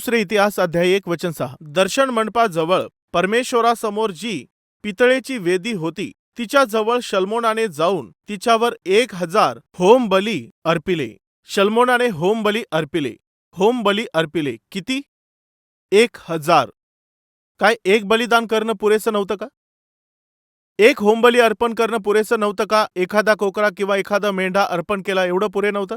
दुसरे इतिहास अध्याय एक वचन सहा. दर्शन मंडपाजवळ परमेश्वरासमोर जी पितळेची वेदी होती तिच्या जवळ शल्मोनाने जाऊन तिच्यावर एक हजार होम बली अर्पिले. शल्मोनाने होम बली अर्पिले. होम बली अर्पिले. किती? एक हजार. काय एक बलिदान करणं पुरेसं नव्हतं का? एक होमबली अर्पण करणं पुरेसं नव्हतं का? एखादा कोकरा किंवा एखादा मेंढा अर्पण केला एवढं पुरे नव्हतं?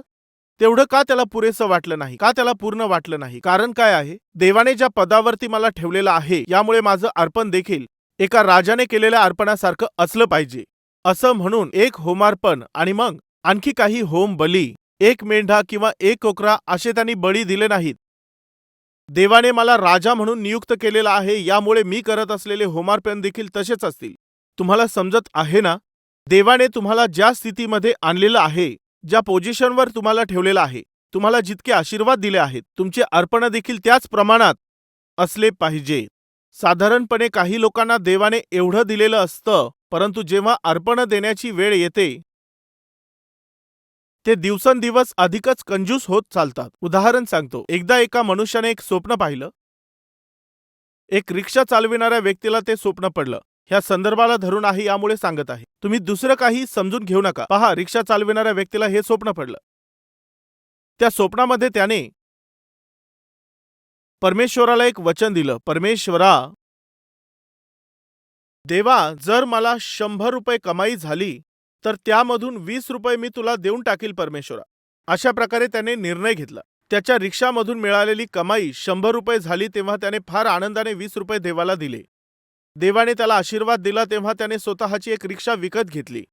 तेवढं का त्याला पुरेसं वाटलं नाही? का त्याला पूर्ण वाटलं नाही? कारण काय आहे? देवाने ज्या पदावरती मला ठेवलेलं आहे यामुळे माझं अर्पण देखील एका राजाने केलेल्या अर्पणासारखं असलं पाहिजे. असं म्हणून एक होमार्पण आणि मग आणखी काही होम बली एक मेंढा किंवा एक कोकरा असे त्यांनी बळी दिले नाहीत. देवाने मला राजा म्हणून नियुक्त केलेला आहे यामुळे मी करत असलेले होमार्पण देखील तसेच असतील. तुम्हाला समजत आहे ना? देवाने तुम्हाला ज्या स्थितीमध्ये आणलेलं आहे ज्या पोझिशनवर तुम्हाला ठेवलेलं आहे तुम्हाला जितके आशीर्वाद दिले आहेत तुमचे अर्पण देखील त्याच प्रमाणात असले पाहिजे. साधारणपणे काही लोकांना देवाने एवढं दिलेलं असतं परंतु जेव्हा अर्पण देण्याची वेळ येते ते दिवसेंदिवस अधिकच कंजूस होत चालतात. उदाहरण सांगतो. एकदा एका मनुष्याने एक स्वप्न पाहिलं. एक रिक्षा चालविणाऱ्या व्यक्तीला ते स्वप्न पडलं. ह्या संदर्भाला धरून आहे यामुळे सांगत आहे. तुम्ही दुसरं काही समजून घेऊ नका. पहा रिक्षा चालविणाऱ्या व्यक्तीला हे स्वप्न पडलं. त्या स्वप्नामध्ये त्याने परमेश्वराला एक वचन दिलं. परमेश्वरा देवा जर मला शंभर रुपये कमाई झाली तर त्यामधून वीस रुपये मी तुला देऊन टाकील परमेश्वरा. अशा प्रकारे त्याने निर्णय घेतला. त्याच्या रिक्षामधून मिळालेली कमाई शंभर रुपये झाली तेव्हा त्याने फार आनंदाने वीस रुपये देवाला दिले. देवाने त्याला आशीर्वाद दिला तेव्हा त्याने स्वतःची एक रिक्षा विकत घेतली.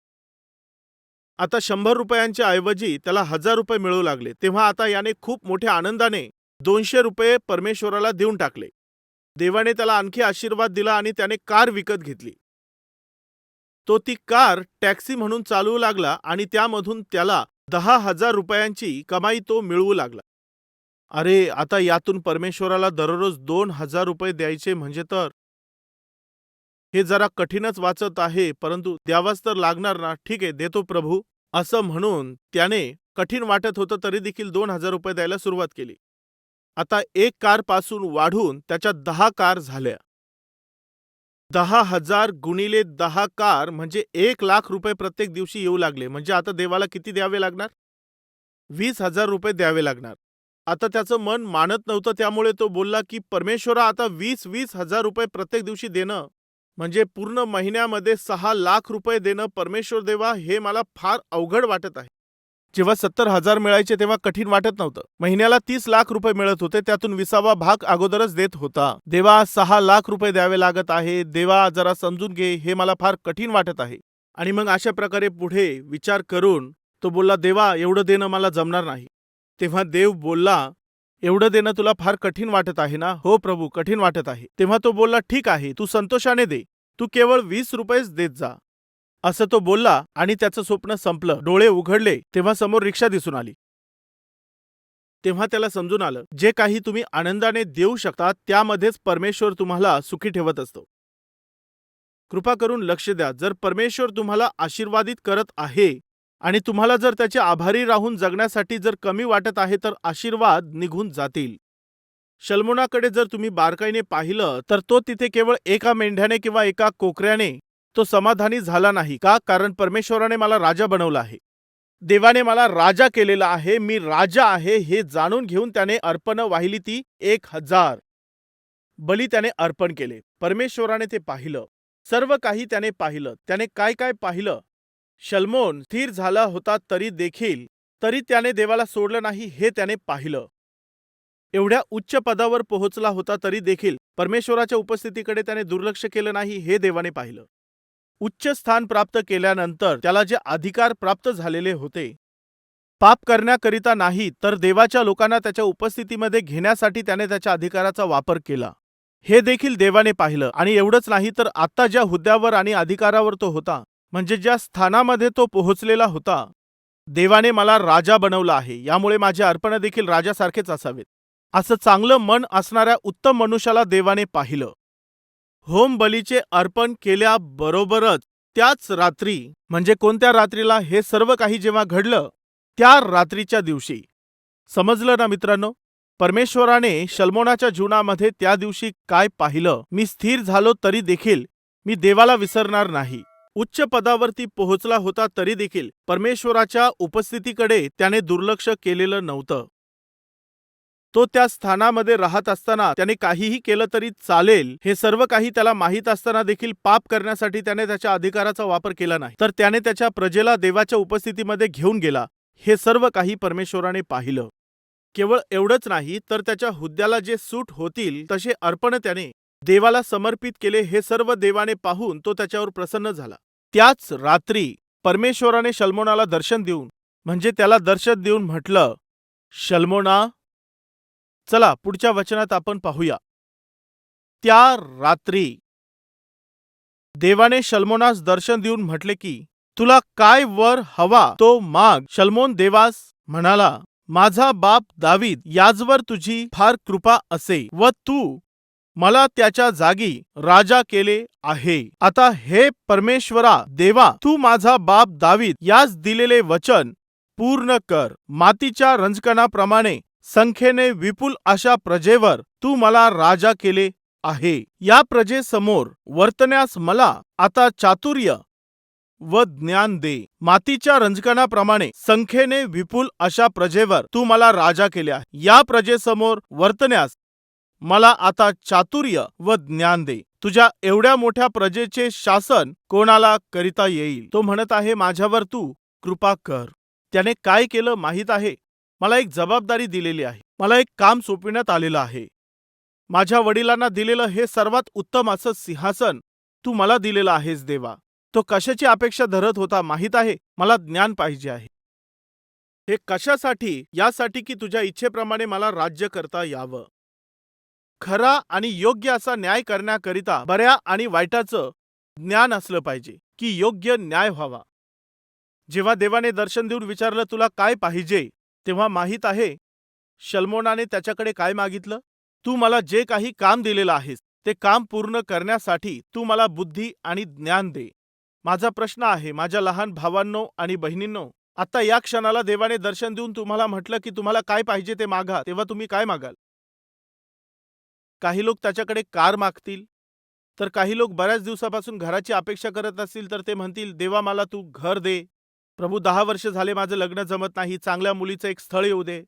आता शंभर रुपयांच्या ऐवजी त्याला हजार रुपये मिळू लागले तेव्हा आता याने खूप मोठ्या आनंदाने दोनशे रुपये परमेश्वराला देऊन टाकले. देवाने त्याला आणखी आशीर्वाद दिला आणि त्याने कार विकत घेतली. तो ती कार टॅक्सी म्हणून चालवू लागला आणि त्यामधून त्याला दहा हजार रुपयांची कमाई तो मिळवू लागला. अरे आता यातून परमेश्वराला दररोज दोन हजार रुपये द्यायचे म्हणजे तर हे जरा कठीणच वाचत आहे परंतु द्यावाच तर लागणार ना. ठीक आहे देतो प्रभू. असं म्हणून त्याने कठीण वाटत होतं तरी देखील दोन हजार रुपये द्यायला सुरुवात केली. आता एक कारपासून वाढून त्याच्या दहा कार झाल्या. दहा हजार गुणिले दहा कार म्हणजे एक लाख रुपये प्रत्येक दिवशी येऊ लागले. म्हणजे आता देवाला किती द्यावे लागणार? वीस हजार रुपये द्यावे लागणार. आता त्याचं मन मानत नव्हतं त्यामुळे तो बोलला की परमेश्वरा आता वीस वीस हजार रुपये प्रत्येक दिवशी देणं म्हणजे पूर्ण महिन्यामध्ये सहा लाख रुपये देणं परमेश्वर देवा हे मला फार अवघड वाटत आहे. जेव्हा सत्तर हजार मिळायचे तेव्हा कठीण वाटत नव्हतं. महिन्याला तीस लाख रुपये मिळत होते त्यातून विसावा भाग अगोदरच देत होता. देवा सहा लाख रुपये द्यावे लागत आहे. देवा जरा समजून घे हे मला फार कठीण वाटत आहे. आणि मग अशा प्रकारे पुढे विचार करून तो बोलला देवा एवढं देणं मला जमणार नाही. तेव्हा देव बोलला एवढं देणं तुला फार कठीण वाटत आहे ना? हो प्रभू कठीण वाटत आहे. तेव्हा तो बोलला ठीक आहे तू संतोषाने दे. तू केवळ वीस रुपयेच देत जा. असं तो बोलला आणि त्याचं स्वप्न संपलं. डोळे उघडले तेव्हा समोर रिक्षा दिसून आली. तेव्हा त्याला समजून आलं जे काही तुम्ही आनंदाने देऊ शकता त्यामध्येच परमेश्वर तुम्हाला सुखी ठेवत असतो. कृपा करून लक्ष द्या जर परमेश्वर तुम्हाला आशीर्वादित करत आहे आणि तुम्हाला जर त्याचे आभारी राहून जगण्यासाठी जर कमी वाटत आहे तर आशीर्वाद निघून जातील. शल्मोनाकडे जर तुम्ही बारकाईने पाहिलं तर तो तिथे केवळ एका मेंढ्याने किंवा एका कोकऱ्याने तो समाधानी झाला नाही का? कारण परमेश्वराने मला राजा बनवला आहे. देवाने मला राजा केलेला आहे मी राजा आहे हे जाणून घेऊन त्याने अर्पण वाहिली ती एक हजार. बली त्याने अर्पण केले. परमेश्वराने ते पाहिलं. सर्व काही त्याने पाहिलं. त्याने काय काय पाहिलं? शल्मोन स्थिर झाला होता तरी देखील तरी त्याने देवाला सोडलं नाही हे त्याने पाहिलं. एवढ्या उच्च पदावर पोहोचला होता तरी देखील परमेश्वराच्या उपस्थितीकडे त्याने दुर्लक्ष केलं नाही हे देवाने पाहिलं. उच्च स्थान प्राप्त केल्यानंतर त्याला जे अधिकार प्राप्त झालेले होते पाप करण्याकरिता नाही तर देवाच्या लोकांना त्याच्या उपस्थितीमध्ये घेण्यासाठी त्याने त्याच्या अधिकाराचा वापर केला. हे देखील देवाने पाहिलं आणि एवढंच नाही तर आत्ता ज्या हुद्द्यावर आणि अधिकारावर तो होता म्हणजे ज्या स्थानामध्ये तो पोहोचलेला होता देवाने मला राजा बनवला आहे यामुळे माझे अर्पण देखील राजासारखेच असावेत. असं चांगलं मन असणाऱ्या उत्तम मनुष्याला देवाने पाहिलं. होम बलीचे अर्पण केल्याबरोबरच त्याच रात्री म्हणजे कोणत्या रात्रीला हे सर्व काही जेव्हा घडलं त्या रात्रीच्या दिवशी. समजलं ना मित्रांनो? परमेश्वराने शल्मोनाच्या जीवनामध्ये त्या दिवशी काय पाहिलं? मी स्थिर झालो तरी देखील मी देवाला विसरणार नाही. उच्च पदावरती पोहोचला होता तरी देखील परमेश्वराच्या उपस्थितीकडे त्याने दुर्लक्ष केलेलं नव्हतं. तो त्या स्थानामध्ये राहत असताना त्याने काहीही केलं तरी चालेल हे सर्व काही त्याला माहीत असताना देखील पाप करण्यासाठी त्याने त्याच्या अधिकाराचा वापर केला नाही. तर त्याने त्याच्या प्रजेला देवाच्या उपस्थितीमध्ये घेऊन गेला. हे सर्व काही परमेश्वराने पाहिलं. केवळ एवढंच नाही तर त्याच्या हुद्द्याला जे सूट होतील तसे अर्पण त्याने देवाला समर्पित केले हे सर्व देवाने पाहून तो त्याच्यावर प्रसन्न झाला. त्याच रात्री परमेश्वराने शल्मोनाला दर्शन देऊन म्हणजे त्याला दर्शन देऊन म्हटलं शल्मोना चला पुढच्या वचनात आपण पाहूया. त्या रात्री देवाने शल्मोनास दर्शन देऊन म्हटले की तुला काय वर हवा तो माग. शल्मोन देवास म्हणाला माझा बाप दावीद याजवर तुझी फार कृपा असे व तू मला त्याच्या जागी राजा केले आहे. आता हे परमेश्वरा देवा तू माझा बाप दावीद यास दिलेले वचन पूर्ण कर. मातीच्या रंजकणाप्रमाणे संख्येने विपुल अशा प्रजेवर तू मला राजा केले आहे. या प्रजेसमोर वर्तण्यास मला आता चातुर्य व ज्ञान दे. मातीच्या रंजकणाप्रमाणे संख्येने विपुल अशा प्रजेवर तू मला राजा केले आहे. या प्रजेसमोर वर्तण्यास मला आता चातुर्य व ज्ञान दे. तुझ्या एवढ्या मोठ्या प्रजेचे शासन कोणाला करिता येईल? तो म्हणत आहे माझ्यावर तू कृपा कर. त्याने काय केलं माहीत आहे? मला एक जबाबदारी दिलेली आहे. मला एक काम सोपविण्यात आलेलं आहे. माझ्या वडिलांना दिलेलं हे सर्वात उत्तम असं सिंहासन तू मला दिलेलं आहेस देवा. तो कशाची अपेक्षा धरत होता माहीत आहे? मला ज्ञान पाहिजे आहे. हे कशासाठी? यासाठी की तुझ्या इच्छेप्रमाणे मला राज्य करता यावं. खरा आणि योग्य असा न्याय करण्याकरिता बऱ्या आणि वाईटाचं ज्ञान असलं पाहिजे की योग्य न्याय व्हावा. जेव्हा देवाने दर्शन देऊन विचारलं तुला काय पाहिजे? तेव्हा माहीत आहे शल्मोनाने त्याच्याकडे काय मागितलं? तू मला जे काही काम दिलेलं आहेस ते काम पूर्ण करण्यासाठी तू मला बुद्धी आणि ज्ञान दे. माझा प्रश्न आहे माझ्या लहान भावांनो आणि बहिणींनो आता या क्षणाला देवाने दर्शन देऊन तुम्हाला म्हटलं की तुम्हाला काय पाहिजे ते मागा तेव्हा तुम्ही काय मागाल? काही लोक त्याच्याकडे कार मागतील. तर काही लोक बऱ्याच दिवसापासून घराची अपेक्षा करत असतील तर ते म्हणतील देवा मला तू घर दे. प्रभू दहा वर्ष झाले माझं लग्न जमत नाही चांगल्या मुलीचं एक स्थळ येऊ दे.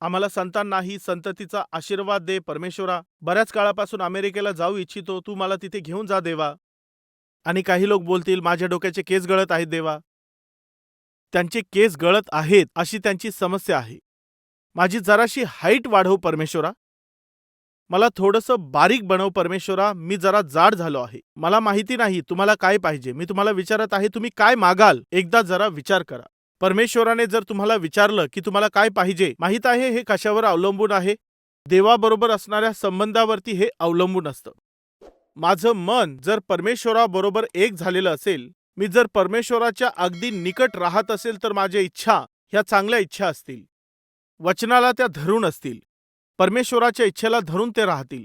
आम्हाला संतान नाही संततीचा आशीर्वाद दे परमेश्वरा. बऱ्याच काळापासून अमेरिकेला जाऊ इच्छितो तू मला तिथे घेऊन जा देवा. आणि काही लोक बोलतील माझ्या डोक्याचे केस गळत आहेत देवा. त्यांचे केस गळत आहेत अशी त्यांची समस्या आहे. माझी जराशी हाईट वाढव परमेश्वरा. मला थोडंसं बारीक बनव परमेश्वरा मी जरा जाड झालो आहे. मला माहिती नाही तुम्हाला काय पाहिजे? मी तुम्हाला विचारत आहे तुम्ही काय मागाल? एकदा जरा विचार करा. परमेश्वराने जर तुम्हाला विचारलं की तुम्हाला काय पाहिजे माहीत आहे हे कशावर अवलंबून आहे? देवाबरोबर असणाऱ्या संबंधावरती हे अवलंबून असतं. माझं मन जर परमेश्वराबरोबर एक झालेलं असेल मी जर परमेश्वराच्या अगदी निकट राहत असेल तर माझ्या इच्छा ह्या चांगल्या इच्छा असतील. वचनाला त्या धरून असतील. परमेश्वराच्या इच्छेला धरून ते राहतील.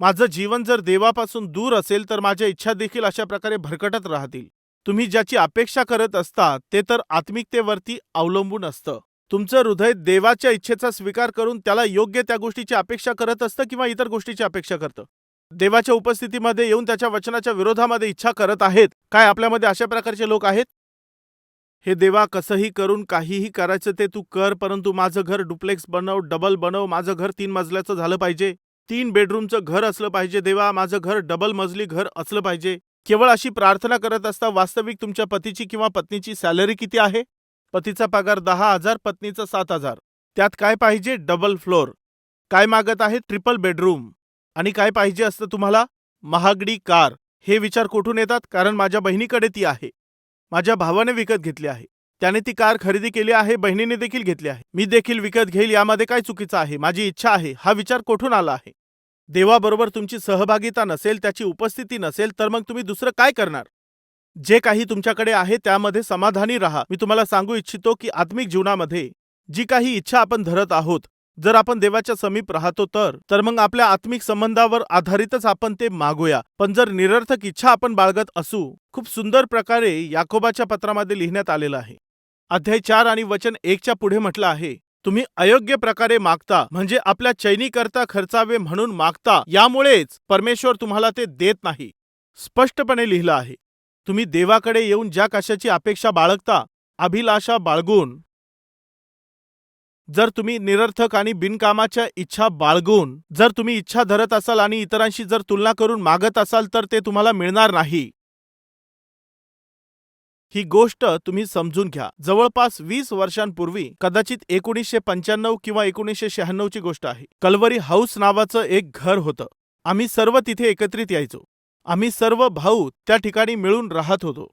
माझं जीवन जर देवापासून दूर असेल तर माझ्या इच्छा देखील अशा प्रकारे भरकटत राहतील. तुम्ही ज्याची अपेक्षा करत असता ते तर आत्मिकतेवरती अवलंबून असतं. तुमचं हृदय देवाच्या इच्छेचा स्वीकार करून त्याला योग्य त्या गोष्टीची अपेक्षा करत असतं किंवा इतर गोष्टीची अपेक्षा करतं. देवाच्या उपस्थितीमध्ये येऊन त्याच्या वचनाच्या विरोधामध्ये इच्छा करत आहेत. काय आपल्यामध्ये अशा प्रकारचे लोक आहेत? हे देवा कसंही करून काहीही करायचं ते तू कर परंतु माझं घर डुप्लेक्स बनव डबल बनव. माझं घर तीन मजल्याचं झालं पाहिजे. तीन बेडरूमचं घर असलं पाहिजे देवा. माझं घर डबल मजली घर असलं पाहिजे. केवळ अशी प्रार्थना करत असता वास्तविक तुमच्या पतीची किंवा पत्नीची सॅलरी किती आहे? पतीचा पगार दहा हजार पत्नीचा सात हजार. त्यात काय पाहिजे? Double floor. काय मागत आहे? Triple bedroom. आणि काय पाहिजे असतं तुम्हाला? महागडी कार. हे विचार कुठून येतात? कारण माझ्या बहिणीकडे ती आहे. माझ्या भावाने विकत घेतली आहे. त्याने ती कार खरेदी केली आहे बहिणीने देखील घेतली आहे. मी देखील विकत घेईल यामध्ये काय चुकीचं आहे? माझी इच्छा आहे हा विचार कोठून आला आहे? देवाबरोबर तुमची सहभागिता नसेल त्याची उपस्थिती नसेल तर मग तुम्ही दुसरं काय करणार? जे काही तुमच्याकडे आहे त्यामध्ये समाधानी राहा. मी तुम्हाला सांगू इच्छितो की आत्मिक जीवनामध्ये जी काही इच्छा आपण धरत आहोत जर आपण देवाच्या समीप राहतो तर तर मग आपल्या आत्मिक संबंधावर आधारितच आपण ते मागूया. पण जर निरर्थक इच्छा आपण बाळगत असू खूप सुंदर प्रकारे याकोबाच्या पत्रामध्ये लिहिण्यात आलेलं आहे. अध्याय चार आणि वचन एकच्या पुढे म्हटलं आहे तुम्ही अयोग्य प्रकारे मागता म्हणजे आपल्या चैनीकरता खर्चावे म्हणून मागता यामुळेच परमेश्वर तुम्हाला ते देत नाही. स्पष्टपणे लिहिलं आहे तुम्ही देवाकडे येऊन ज्या कशाची अपेक्षा बाळगता अभिलाषा बाळगून जर तुम्ही निरर्थक आणि बिनकामाच्या इच्छा बाळगून जर तुम्ही इच्छा धरत असाल आणि इतरांशी जर तुलना करून मागत असाल तर ते तुम्हाला मिळणार नाही. ही गोष्ट तुम्ही समजून घ्या. जवळपास वीस वर्षांपूर्वी कदाचित एकोणीसशे पंच्याण्णव किंवा एकोणीसशे शहाण्णवची गोष्ट आहे. कलवरी हाऊस नावाचं एक घर होतं. आम्ही सर्व तिथे एकत्रित यायचो. आम्ही सर्व भाऊ त्या ठिकाणी मिळून राहत होतो.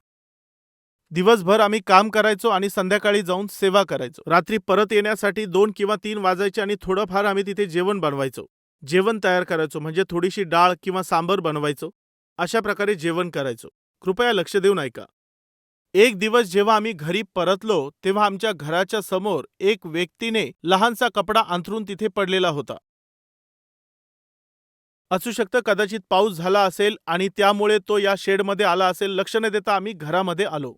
दिवसभर आम्ही काम करायचो आणि संध्याकाळी जाऊन सेवा करायचो. रात्री परत येण्यासाठी दोन किंवा तीन वाजायचे आणि थोडंफार आम्ही तिथे जेवण बनवायचो. जेवण तयार करायचो म्हणजे थोडीशी डाळ किंवा सांबर बनवायचो. अशा प्रकारे जेवण करायचो. कृपया लक्ष देऊन ऐका. एक दिवस जेव्हा आम्ही घरी परतलो तेव्हा आमच्या घराच्या समोर एक व्यक्तीने लहानसा कपडा अंथरून तिथे पडलेला होता. असू शकतं कदाचित पाऊस झाला असेल आणि त्यामुळे तो या शेडमध्ये आला असेल लक्ष न देता आम्ही घरामध्ये आलो.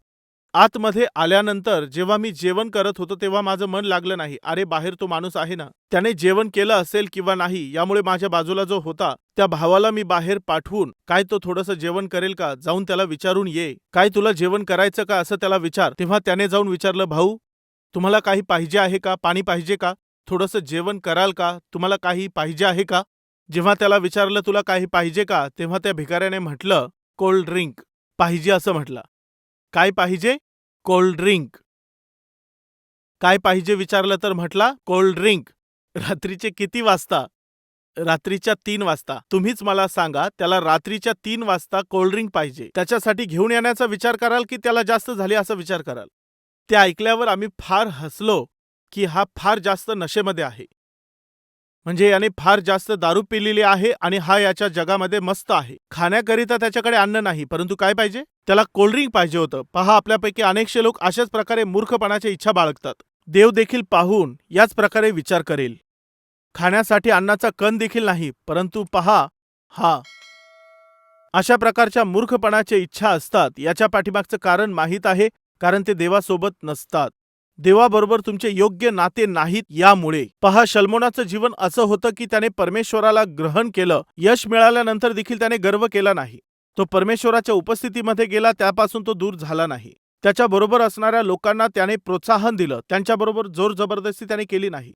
आतमध्ये आल्यानंतर जेव्हा मी जेवण करत होतो तेव्हा माझं मन लागलं नाही. अरे बाहेर तो माणूस आहे ना? त्याने जेवण केलं असेल किंवा नाही यामुळे माझ्या बाजूला जो होता त्या भावाला मी बाहेर पाठवून काय तो थोडंसं जेवण करेल का? जाऊन त्याला विचारून ये. काय तुला जेवण करायचं का? असं त्याला विचार. तेव्हा त्याने जाऊन विचारलं भाऊ तुम्हाला काही पाहिजे आहे का? पाणी पाहिजे का? थोडंसं जेवण कराल का? तुम्हाला काही पाहिजे आहे का? जेव्हा त्याला विचारलं तुला काही पाहिजे का? तेव्हा त्या भिकाऱ्याने म्हटलं कोल्ड ड्रिंक पाहिजे असं म्हटलं. काय पाहिजे? Cold drink. काय पाहिजे विचारलं तर म्हटला कोल्ड ड्रिंक. रात्रीचे किती वाजता? रात्रीच्या तीन वाजता. तुम्हीच मला सांगा त्याला रात्रीच्या तीन वाजता कोल्ड ड्रिंक पाहिजे. त्याच्यासाठी घेऊन येण्याचा विचार कराल की त्याला जास्त झाले असा विचार कराल? ते ऐकल्यावर आम्ही फार हसलो की हा फार जास्त नशेमध्ये आहे. म्हणजे याने फार जास्त दारू पिलेली आहे आणि हा याच्या जगामध्ये मस्त आहे. खाण्याकरिता त्याच्याकडे अन्न नाही परंतु काय पाहिजे? त्याला कोल्ड्रिंक पाहिजे होतं. पहा आपल्यापैकी अनेकशे लोक अशाच प्रकारे मूर्खपणाची इच्छा बाळगतात. देव देखील पाहून याच प्रकारे विचार करेल. खाण्यासाठी अन्नाचा कण देखील नाही परंतु पहा हा. अशा प्रकारच्या मूर्खपणाच्या इच्छा असतात. याच्या पाठीमागचं कारण माहीत आहे कारण ते देवासोबत नसतात. देवाबरोबर तुमचे योग्य नाते नाहीत यामुळे. पहा शल्मोनाचं जीवन असं होतं की त्याने परमेश्वराला ग्रहण केलं यश मिळाल्यानंतर देखील त्याने गर्व केला नाही. तो परमेश्वराच्या उपस्थितीमध्ये गेला त्यापासून तो दूर झाला नाही. त्याच्याबरोबर असणाऱ्या लोकांना त्याने प्रोत्साहन दिलं त्यांच्याबरोबर जोर जबरदस्ती त्याने केली नाही.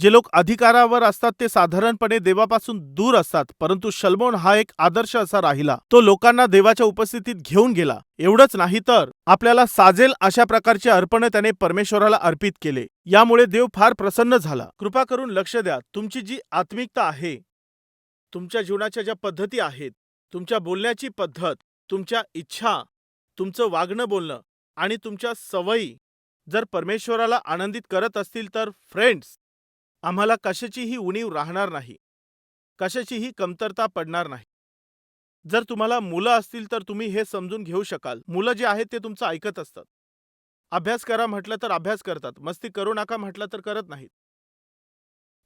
जे लोक अधिकारावर असतात ते साधारणपणे देवापासून दूर असतात परंतु शल्मोन हा एक आदर्श असा राहिला. तो लोकांना देवाच्या उपस्थितीत घेऊन गेला. एवढंच नाही तर आपल्याला साजेल अशा प्रकारचे अर्पण त्याने परमेश्वराला अर्पित केले. यामुळे देव फार प्रसन्न झाला. कृपा करून लक्ष द्या. तुमची जी आत्मिकता आहे तुमच्या जीवनाच्या ज्या पद्धती आहेत तुमच्या बोलण्याची पद्धत तुमच्या इच्छा तुमचं वागणं बोलणं आणि तुमच्या सवयी जर परमेश्वराला आनंदित करत असतील तर फ्रेंड्स आम्हाला कशाचीही उणीव राहणार नाही. कशाचीही कमतरता पडणार नाही. जर तुम्हाला मुलं असतील तर तुम्ही हे समजून घेऊ शकाल. मुलं जे आहेत ते तुमचं ऐकत असतात. अभ्यास करा म्हटलं तर अभ्यास करतात. मस्ती करू नका म्हटलं तर करत नाहीत.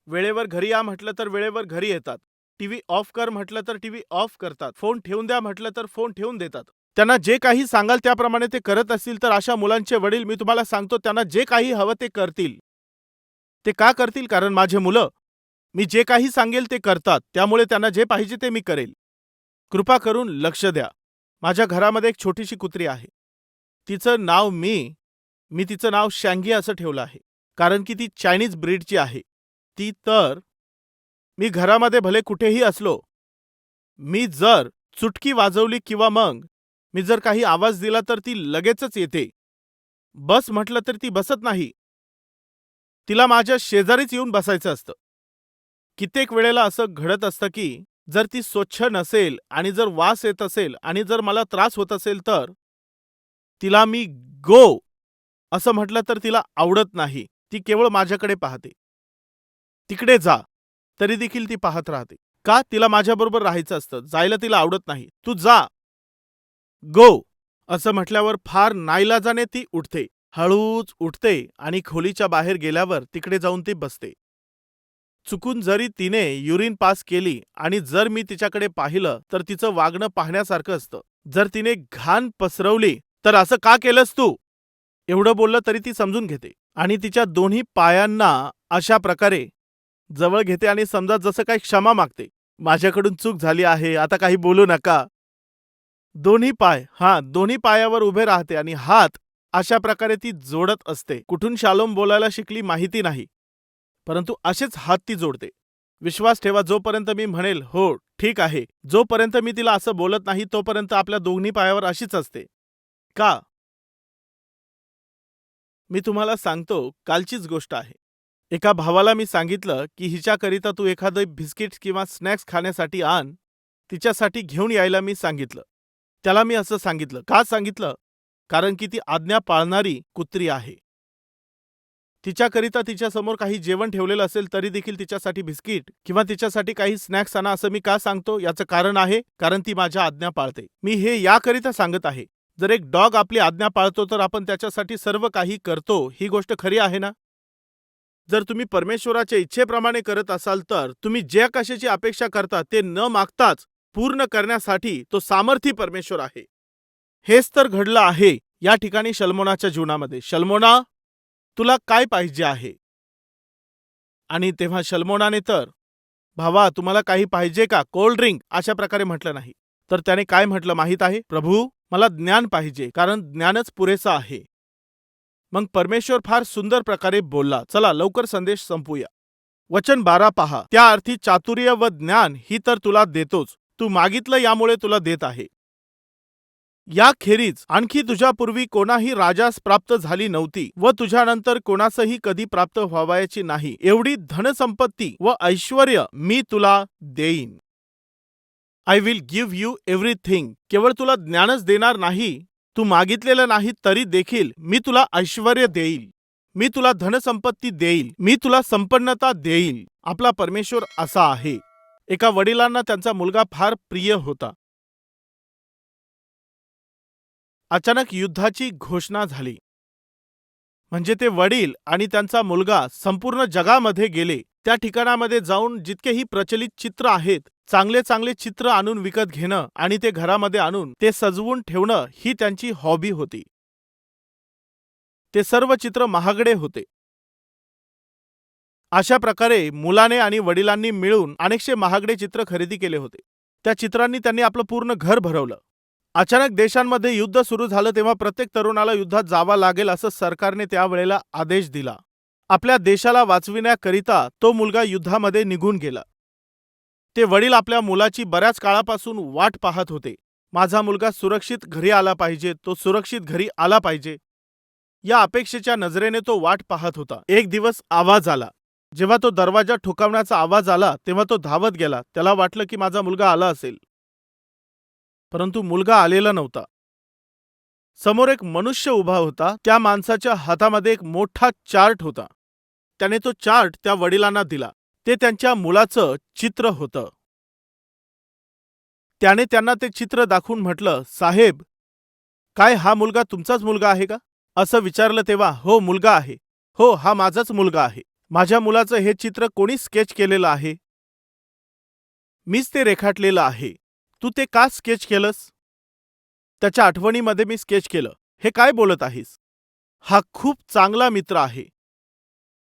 वेळेवर घरी या म्हटलं तर वेळेवर घरी येतात. टीव्ही ऑफ कर म्हटलं तर टीव्ही ऑफ करतात. फोन ठेवून द्या म्हटलं तर फोन ठेवून देतात. त्यांना जे काही सांगाल त्याप्रमाणे ते करत असतील तर अशा मुलांचे वडील मी तुम्हाला सांगतो त्यांना जे काही हवं ते करतील. ते का करतील? कारण माझे मुलं मी जे काही सांगेल ते करतात. त्यामुळे त्यांना जे पाहिजे ते मी करेल. कृपा करून लक्ष द्या. माझ्या घरामध्ये एक छोटीशी कुत्री आहे. तिचं नाव मी मी तिचं नाव शँगी असं ठेवलं आहे. कारण की ती चायनीज ब्रीडची आहे. ती तर मी घरामध्ये भले कुठेही असलो मी जर चुटकी वाजवली किंवा मग मी जर काही आवाज दिला तर ती लगेचच येते. बस म्हटलं तर ती बसत नाही. तिला माझ्या शेजारीच येऊन बसायचं असतं. कित्येक वेळेला असं घडत असतं की जर ती स्वच्छ नसेल आणि जर वास येत असेल आणि जर मला त्रास होत असेल तर तिला मी गो असं म्हटलं तर तिला आवडत नाही. ती केवळ माझ्याकडे पाहते. तिकडे जा. तरी देखील ती पाहत राहते. का? तिला माझ्याबरोबर राहायचं असतं. जायला तिला आवडत नाही. तू जा. गो असं म्हटल्यावर फार नाईलाजाने ती उठते. हळूच उठते आणि खोलीच्या बाहेर गेल्यावर तिकडे जाऊन ती बसते. चुकून जरी तिने युरिन पास केली आणि जर मी तिच्याकडे पाहिलं तर तिचं वागणं पाहण्यासारखं असतं. जर तिने घाण पसरवली तर असं का केलंस तू? एवढं बोललं तरी ती समजून घेते आणि तिच्या दोन्ही पायांना अशा प्रकारे जवळ घेते आणि समजा जसं काही क्षमा मागते. माझ्याकडून चूक झाली आहे आता काही बोलू नका. दोन्ही पाय हा दोन्ही पायावर उभे राहते आणि हात अशा प्रकारे ती जोडत असते. कुठून शालोम बोलायला शिकली माहिती नाही. परंतु असेच हात ती जोडते. विश्वास ठेवा जोपर्यंत मी म्हणेल हो ठीक आहे. जोपर्यंत मी तिला असं बोलत नाही तोपर्यंत आपल्या दोन्ही पायावर अशीच असते. का? मी तुम्हाला सांगतो कालचीच गोष्ट आहे. एका भावाला मी सांगितलं की हिच्याकरिता तू एखादं बिस्किट किंवा स्नॅक्स खाण्यासाठी आण. तिच्यासाठी घेऊन यायला मी सांगितलं. त्याला मी असं सांगितलं. का सांगितलं? कारण की ती आज्ञा पाळणारी कुत्री आहे. तिच्याकरिता तिच्यासमोर काही जेवण ठेवलेलं असेल तरी देखील तिच्यासाठी बिस्किट किंवा तिच्यासाठी काही स्नॅक्स आणा असं मी का सांगतो? याचं कारण आहे कारण ती माझ्या आज्ञा पाळते. मी हे याकरिता सांगत आहे. जर एक डॉग आपली आज्ञा पाळतो तर आपण त्याच्यासाठी सर्व काही करतो ही गोष्ट खरी आहे ना? जर तुम्ही परमेश्वराच्या इच्छेप्रमाणे करत असाल तर तुम्ही ज्या कशाची अपेक्षा करता ते न मागताच पूर्ण करण्यासाठी तो सामर्थी परमेश्वर आहे. हेच तर घडलं आहे या ठिकाणी शल्मोनाच्या जीवनामध्ये. शल्मोना तुला काय पाहिजे आहे? आणि तेव्हा शल्मोनाने तर भावा तुम्हाला काही पाहिजे का? Cold drink? अशा प्रकारे म्हटलं नाही. तर त्याने काय म्हटलं माहीत आहे? प्रभू मला ज्ञान पाहिजे कारण ज्ञानच पुरेसं आहे. मग परमेश्वर फार सुंदर प्रकारे बोलला चला लवकर संदेश संपूया. वचन बारा पहा. त्या अर्थी चातुर्य व ज्ञान ही तर तुला देतोच. तू मागितलं यामुळे तुला देत आहे. याखेरीज आणखी तुझ्यापूर्वी कोणाही राजास प्राप्त झाली नव्हती व तुझ्यानंतर कोणासही कधी प्राप्त व्हावयाची नाही. एवढी धनसंपत्ती व ऐश्वर मी तुला देईन. I will give you everything केवळ तुला ज्ञानच देणार नाही. तू मागितलेलं नाही तरी देखील मी तुला ऐश्वर देईल. मी तुला धनसंपत्ती देईल. मी तुला संपन्नता देईल. आपला परमेश्वर असा आहे. एका वडिलांना त्यांचा मुलगा फार प्रिय होता. अचानक युद्धाची घोषणा झाली. म्हणजे ते वडील आणि त्यांचा मुलगा संपूर्ण जगामध्ये गेले. त्या ठिकाणामध्ये जाऊन जितकेही प्रचलित चित्र आहेत चांगले चांगले चित्र आणून विकत घेणं आणि ते घरामध्ये आणून ते सजवून ठेवणं ही त्यांची हॉबी होती. ते सर्व चित्र महागडे होते. अशा प्रकारे मुलाने आणि वडिलांनी मिळून अनेकशे महागडे चित्र खरेदी केले होते. त्या चित्रांनी त्यांनी आपलं पूर्ण घर भरवलं. अचानक देशांमध्ये युद्ध सुरू झालं तेव्हा प्रत्येक तरुणाला युद्धात जावा लागेल असं सरकारने त्यावेळेला आदेश दिला. आपल्या देशाला वाचविण्याकरिता तो मुलगा युद्धामध्ये निघून गेला. ते वडील आपल्या मुलाची बऱ्याच काळापासून वाट पाहत होते. माझा मुलगा सुरक्षित घरी आला पाहिजे तो सुरक्षित घरी आला पाहिजे. या अपेक्षेच्या नजरेने तो वाट पाहत होता. एक दिवस आवाज आला. जेव्हा तो दरवाजा ठोकावण्याचा आवाज आला तेव्हा तो धावत गेला. त्याला वाटलं की माझा मुलगा आला असेल. परंतु मुलगा आलेला नव्हता. समोर एक मनुष्य उभा होता. त्या माणसाच्या हातामध्ये एक मोठा चार्ट होता. त्याने तो चार्ट त्या वडिलांना दिला. ते त्यांच्या मुलाचं चित्र होतं. त्याने त्यांना ते चित्र दाखवून म्हटलं साहेब काय हा मुलगा तुमचाच मुलगा आहे का? असं विचारलं तेव्हा हो मुलगा आहे. हो हा माझाच मुलगा आहे. माझ्या मुलाचं हे चित्र कोणी स्केच केलेलं आहे? मीच ते रेखाटलेलं आहे. तू ते का स्केच केलंस? त्याच्या आठवणीमध्ये मी स्केच केलं. हे काय बोलत आहेस? हा खूप चांगला मित्र आहे.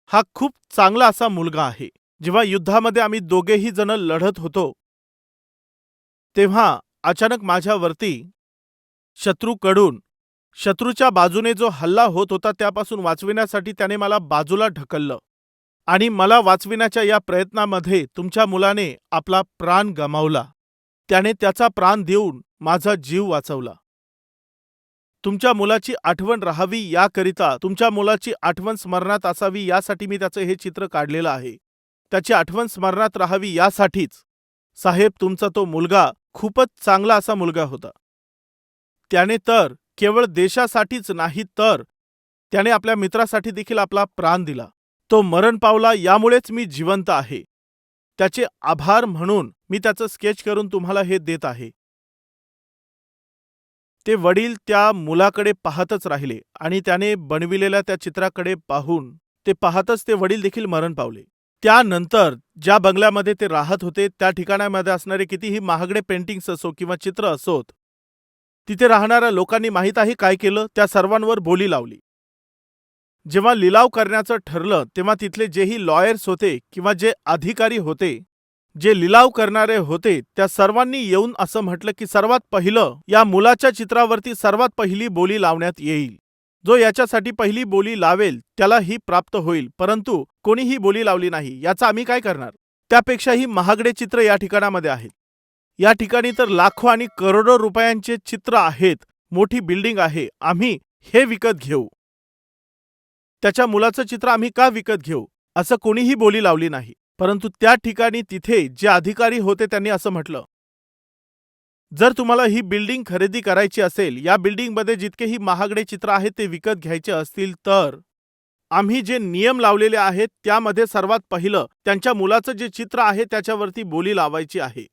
हा खूप चांगला असा मुलगा आहे. जेव्हा युद्धामध्ये आम्ही दोघेही जण लढत होतो तेव्हा अचानक माझ्यावरती शत्रूकडून शत्रूच्या बाजूने जो हल्ला होत होता त्यापासून वाचविण्यासाठी त्याने मला बाजूला ढकललं. आणि मला वाचविण्याच्या या प्रयत्नामध्ये तुमच्या मुलाने आपला प्राण गमावला. त्याने त्याचा प्राण देऊन माझा जीव वाचवला. तुमच्या मुलाची आठवण राहावी याकरिता तुमच्या मुलाची आठवण स्मरणात असावी यासाठी मी त्याचं हे चित्र काढलेलं आहे. त्याची आठवण स्मरणात राहावी यासाठीच साहेब तुमचा तो मुलगा खूपच चांगला असा मुलगा होता. त्याने तर केवळ देशासाठीच नाही तर त्याने आपल्या मित्रासाठी देखील आपला प्राण दिला. तो मरण पावला यामुळेच मी जिवंत आहे. त्याचे आभार म्हणून मी त्याचं स्केच करून तुम्हाला हे देत आहे. ते वडील त्या मुलाकडे पाहतच राहिले आणि त्याने बनविलेल्या त्या चित्राकडे पाहून ते पाहतच ते वडील देखील मरण पावले. त्यानंतर ज्या बंगल्यामध्ये ते राहत होते त्या ठिकाणामध्ये असणारे कितीही महागडे पेंटिंग्स असो किंवा चित्र असोत तिथे राहणाऱ्या लोकांनी माहीत आहे काय केलं त्या सर्वांवर बोली लावली. जेव्हा लिलाव करण्याचं ठरलं तेव्हा तिथले जेही लॉयर्स होते किंवा जे अधिकारी होते जे लिलाव करणारे होते त्या सर्वांनी येऊन असं म्हटलं की सर्वात पहिलं या मुलाच्या चित्रावरती सर्वात पहिली बोली लावण्यात येईल. जो याच्यासाठी पहिली बोली लावेल त्याला ही प्राप्त होईल. परंतु कोणीही बोली लावली नाही. याचा आम्ही काय करणार? त्यापेक्षाही महागडे चित्र या ठिकाणामध्ये आहेत. या ठिकाणी तर लाखो आणि करोडो रुपयांचे चित्र आहेत. मोठी बिल्डिंग आहे. आम्ही हे विकत घेऊ. त्याच्या मुलाचं चित्र आम्ही का विकत घेऊ? असं कोणीही बोली लावली नाही. परंतु त्या ठिकाणी तिथे जे अधिकारी होते त्यांनी असं म्हटलं जर तुम्हाला ही बिल्डिंग खरेदी करायची असेल या बिल्डिंगमध्ये जितकेही महागडे चित्र आहेत ते विकत घ्यायचे असतील तर आम्ही जे नियम लावलेले आहेत त्यामध्ये सर्वात पहिलं त्यांच्या मुलाचं जे चित्र आहे त्याच्यावरती बोली लावायची आहे.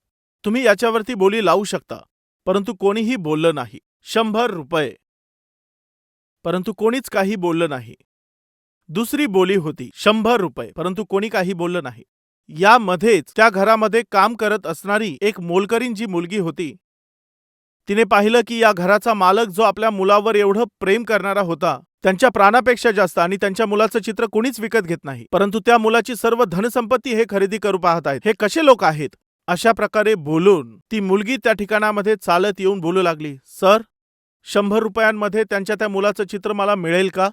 तुम्ही याच्यावरती बोली लावू शकता परंतु कोणीही बोललं नाही. शंभर रुपये. परंतु कोणीच काही बोललं नाही. दुसरी बोली होती शंभर रुपये. परंतु कोणी काही बोललं नाही. यामध्येच त्या घरामध्ये काम करत असणारी एक मोलकरीन जी मुलगी होती तिने पाहिलं की या घराचा मालक जो आपल्या मुलावर एवढं प्रेम करणारा होता त्यांच्या प्राणापेक्षा जास्त आणि त्यांच्या मुलाचं चित्र कुणीच विकत घेत नाही. परंतु त्या मुलाची सर्व धनसंपत्ती हे खरेदी करू पाहत आहेत. हे कसे लोक आहेत? अशा प्रकारे बोलून ती मुलगी त्या ठिकाणामध्ये चालत येऊन बोलू लागली. सर शंभर रुपयांमध्ये त्यांच्या त्या मुलाचं चित्र मला मिळेल का?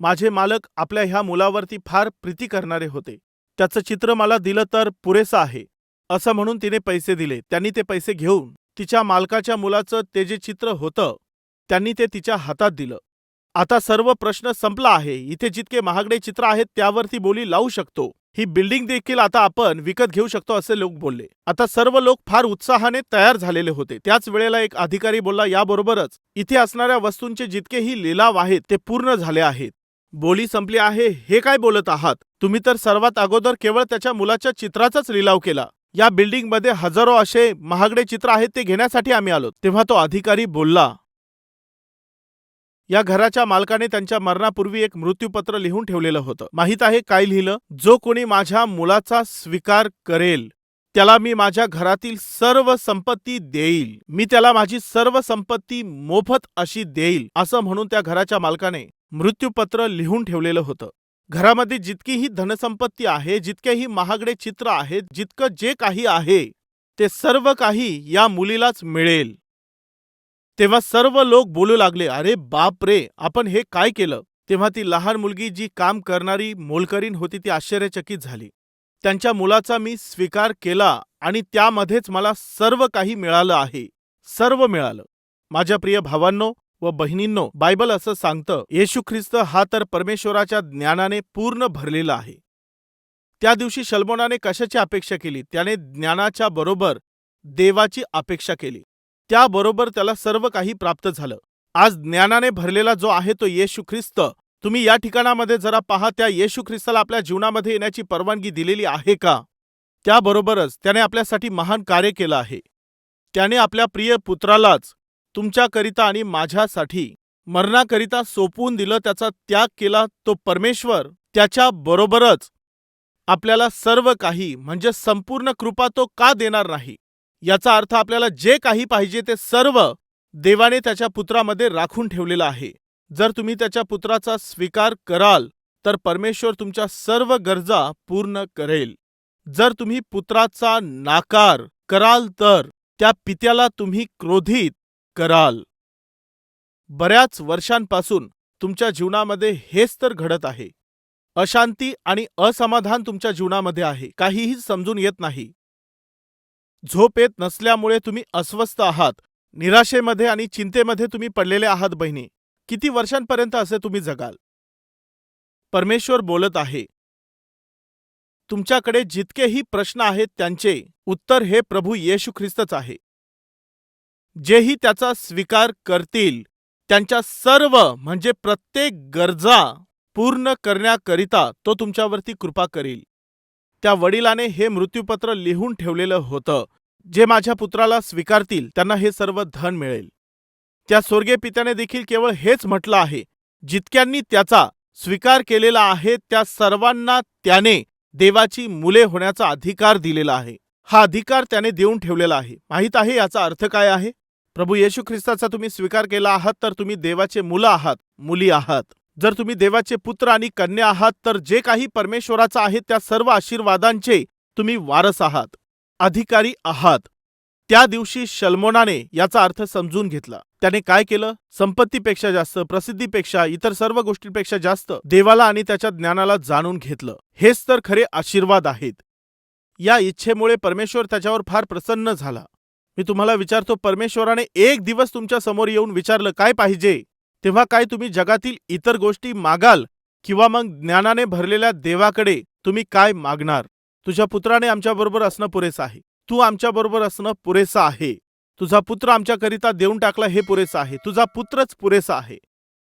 माझे मालक आपल्या ह्या मुलावरती फार प्रीती करणारे होते. त्याचं चित्र मला दिलं तर पुरेसं आहे. असं म्हणून तिने पैसे दिले. त्यांनी ते पैसे घेऊन तिच्या मालकाच्या मुलाचं ते जे चित्र होतं त्यांनी ते तिच्या हातात दिलं. आता सर्व प्रश्न संपला आहे. इथे जितके महागडे चित्र आहेत त्यावरती बोली लावू शकतो. ही बिल्डिंग देखील आता आपण विकत घेऊ शकतो असे लोक बोलले. आता सर्व लोक फार उत्साहाने तयार झालेले होते. त्याच वेळेला एक अधिकारी बोलला याबरोबरच इथे असणाऱ्या वस्तूंचे जितकेही लिलाव आहेत ते पूर्ण झाले आहेत. बोली संपली आहे हे काय बोलत आहात? तुम्ही तर सर्वात अगोदर केवळ त्याच्या मुलाच्या चित्राचाच लिलाव केला. या बिल्डिंगमध्ये हजारो असे महागडे चित्र आहेत ते घेण्यासाठी आम्ही आलो. तेव्हा तो अधिकारी बोलला या घराच्या मालकाने त्यांच्या मरणापूर्वी एक मृत्यूपत्र लिहून ठेवलेलं होतं. माहीत आहे काय लिहिलं? जो कोणी माझ्या मुलाचा स्वीकार करेल त्याला मी माझ्या घरातील सर्व संपत्ती देईल. मी त्याला माझी सर्व संपत्ती मोफत अशी देईल असं म्हणून त्या घराच्या मालकाने मृत्यूपत्र लिहून ठेवलेलं होतं. घरामध्ये जितकीही धनसंपत्ती आहे जितकेही महागडे चित्र आहेत जितकं जे काही आहे ते सर्व काही या मुलीलाच मिळेल. तेव्हा सर्व लोक बोलू लागले अरे बाप रे आपण हे काय केलं? तेव्हा ती लहान मुलगी जी काम करणारी मोलकरीण होती ती आश्चर्यचकित झाली. त्यांच्या मुलाचा मी स्वीकार केला आणि त्यामध्येच मला सर्व काही मिळालं आहे. सर्व मिळालं. माझ्या प्रिय भावांनो व बहिणींनो बायबल असं सांगतं येशू ख्रिस्त हा तर परमेश्वराच्या ज्ञानाने पूर्ण भरलेला आहे. त्या दिवशी शल्मोनाने कशाची अपेक्षा केली? त्याने ज्ञानाच्या बरोबर देवाची अपेक्षा केली. त्याबरोबर त्याला सर्व काही प्राप्त झालं. आज ज्ञानाने भरलेला जो आहे तो येशू ख्रिस्त. तुम्ही या ठिकाणामध्ये जरा पहा त्या येशू ख्रिस्ताला आपल्या जीवनामध्ये येण्याची परवानगी दिलेली आहे का? त्याबरोबरच त्याने आपल्यासाठी महान कार्य केलं आहे. त्याने आपल्या प्रिय पुत्रालाच तुमच्याकरिता आणि माझ्यासाठी मरणाकरिता सोपवून दिलं त्याचा त्याग केला तो परमेश्वर त्याच्या बरोबरच. आपल्याला सर्व काही म्हणजे संपूर्ण कृपा तो का देणार नाही? याचा अर्थ आपल्याला जे काही पाहिजे ते सर्व देवाने त्याच्या पुत्रामध्ये राखून ठेवलेलं आहे. जर तुम्ही त्याच्या पुत्राचा स्वीकार कराल तर परमेश्वर तुमच्या सर्व गरजा पूर्ण करेल. जर तुम्ही पुत्राचा नाकार कराल तर त्या पित्याला तुम्ही क्रोधित कराल. बऱ्याच वर्षांपासून तुमच्या जीवनामध्ये हेच तर घडत आहे. अशांती आणि असमाधान तुमच्या जीवनामध्ये आहे. काहीही समजून येत नाही. झोप येत नसल्यामुळे तुम्ही अस्वस्थ आहात. निराशेमध्ये आणि चिंतेमध्ये तुम्ही पडलेले आहात बहिणी. किती वर्षांपर्यंत असे तुम्ही जगाल? परमेश्वर बोलत आहे. तुमच्याकडे जितकेही प्रश्न आहेत त्यांचे उत्तर हे प्रभू येशू ख्रिस्तच आहे. जेही त्याचा स्वीकार करतील त्यांच्या सर्व म्हणजे प्रत्येक गरजा पूर्ण करण्याकरिता तो तुमच्यावरती कृपा करील. त्या वडिलाने हे मृत्यूपत्र लिहून ठेवलेलं होतं. जे माझ्या पुत्राला स्वीकारतील त्यांना हे सर्व धन मिळेल. त्या स्वर्गीय पित्याने देखील केवळ हेच म्हटलं आहे. जितक्यांनी त्याचा स्वीकार केलेला आहे त्या सर्वांना त्याने देवाची मुले होण्याचा अधिकार दिलेला आहे. हा अधिकार त्याने देऊन ठेवलेला आहे. माहीत आहे याचा अर्थ काय आहे? प्रभू येशू ख्रिस्ताचा तुम्ही स्वीकार केला आहात तर तुम्ही देवाचे मुलं आहात मुली आहात. जर तुम्ही देवाचे पुत्र आणि कन्या आहात तर जे काही परमेश्वराचं आहे त्या सर्व आशीर्वादांचे तुम्ही वारस आहात अधिकारी आहात. त्या दिवशी शल्मोनाने याचा अर्थ समजून घेतला. त्याने काय केलं? संपत्तीपेक्षा जास्त प्रसिद्धीपेक्षा इतर सर्व गोष्टींपेक्षा जास्त देवाला आणि त्याच्या ज्ञानाला जाणून घेतलं. हेच तर खरे आशीर्वाद आहेत. या इच्छेमुळे परमेश्वर त्याच्यावर फार प्रसन्न झाला. मी तुम्हाला विचारतो परमेश्वराने एक दिवस तुमच्यासमोर येऊन विचारलं काय पाहिजे? तेव्हा काय तुम्ही जगातील इतर गोष्टी मागाल किंवा मग ज्ञानाने भरलेल्या देवाकडे तुम्ही काय मागणार? तुझ्या पुत्राने आमच्याबरोबर असणं पुरेसं आहे. तू आमच्याबरोबर असणं पुरेसं आहे. तुझा पुत्र आमच्याकरिता देऊन टाकला हे पुरेसं आहे. तुझा पुत्रच पुरेसा आहे.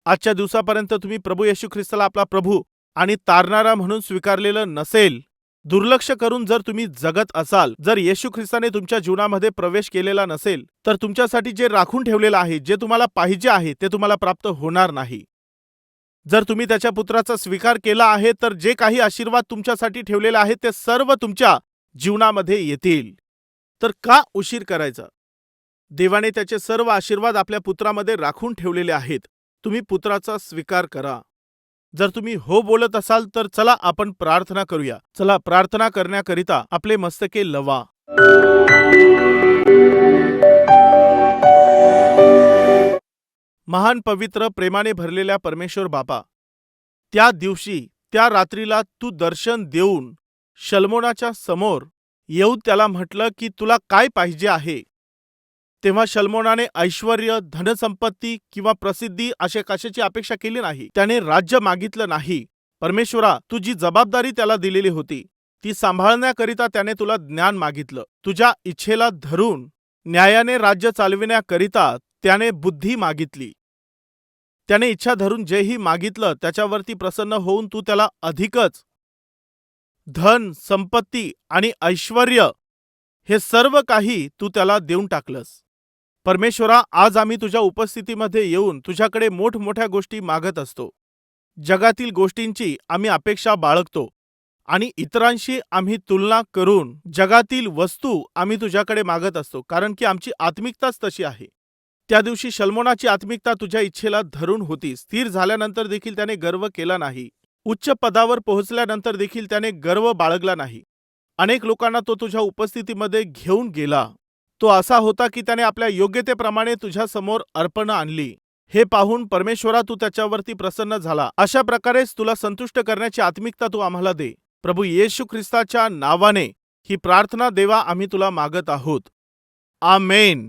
आजच्या दिवसापर्यंत तुम्ही प्रभू येशू ख्रिस्ताला आपला प्रभू आणि तारणारा म्हणून स्वीकारलेलं नसेल दुर्लक्ष करून जर तुम्ही जगत असाल जर येशू ख्रिस्ताने तुमच्या जीवनामध्ये प्रवेश केलेला नसेल तर तुमच्यासाठी जे राखून ठेवलेलं आहे जे तुम्हाला पाहिजे आहे ते तुम्हाला प्राप्त होणार नाही. जर तुम्ही त्याच्या पुत्राचा स्वीकार केला आहे तर जे काही आशीर्वाद तुमच्यासाठी ठेवलेले आहेत ते सर्व तुमच्या जीवनामध्ये येतील. तर का उशीर करायचा? देवाने त्याचे सर्व आशीर्वाद आपल्या पुत्रामध्ये राखून ठेवलेले आहेत. तुम्ही पुत्राचा स्वीकार करा. जर तुम्ही हो बोलत असाल तर चला आपण प्रार्थना करूया. चला प्रार्थना करण्याकरिता आपले मस्तके लवा. महान पवित्र प्रेमाने भरलेल्या परमेश्वर बापा त्या दिवशी त्या रात्रीला तू दर्शन देऊन शल्मोनाच्या समोर येऊन त्याला म्हटलं की तुला काय पाहिजे आहे? तेव्हा शल्मोनाने ऐश्वर धनसंपत्ती किंवा प्रसिद्धी अशा कशाची अपेक्षा केली नाही. त्याने राज्य मागितलं नाही. परमेश्वरा तू जी जबाबदारी त्याला दिलेली होती ती सांभाळण्याकरिता त्याने तुला ज्ञान मागितलं. तुझ्या इच्छेला धरून न्यायाने राज्य चालविण्याकरिता त्याने बुद्धी मागितली. त्याने इच्छा धरून जेही मागितलं त्याच्यावरती प्रसन्न होऊन तू त्याला अधिकच धन संपत्ती आणि ऐश्वर हे सर्व काही तू त्याला देऊन टाकलंस. परमेश्वरा आज आम्ही तुझ्या उपस्थितीमध्ये येऊन तुझ्याकडे मोठमोठ्या गोष्टी मागत असतो. जगातील गोष्टींची आम्ही अपेक्षा बाळगतो आणि इतरांशी आम्ही तुलना करून जगातील वस्तू आम्ही तुझ्याकडे मागत असतो कारण की आमची आत्मिकताच तशी आहे. त्या दिवशी शल्मोनाची आत्मिकता तुझ्या इच्छेला धरून होती. स्थिर झाल्यानंतर देखील त्याने गर्व केला नाही. उच्च पदावर पोहोचल्यानंतर देखील त्याने गर्व बाळगला नाही. अनेक लोकांना तो तुझ्या उपस्थितीमध्ये घेऊन गेला. तो असा होता की त्याने आपल्या योग्यतेप्रमाणे तुझ्या समोर अर्पण आणली. हे पाहून परमेश्वरा तू त्याच्यावरती प्रसन्न झाला. अशा प्रकारेच तुला संतुष्ट करण्याची आत्मिकता तू आम्हाला दे. प्रभू येशू ख्रिस्ताच्या नावाने ही प्रार्थना देवा आम्ही तुला मागत आहोत. आमेन.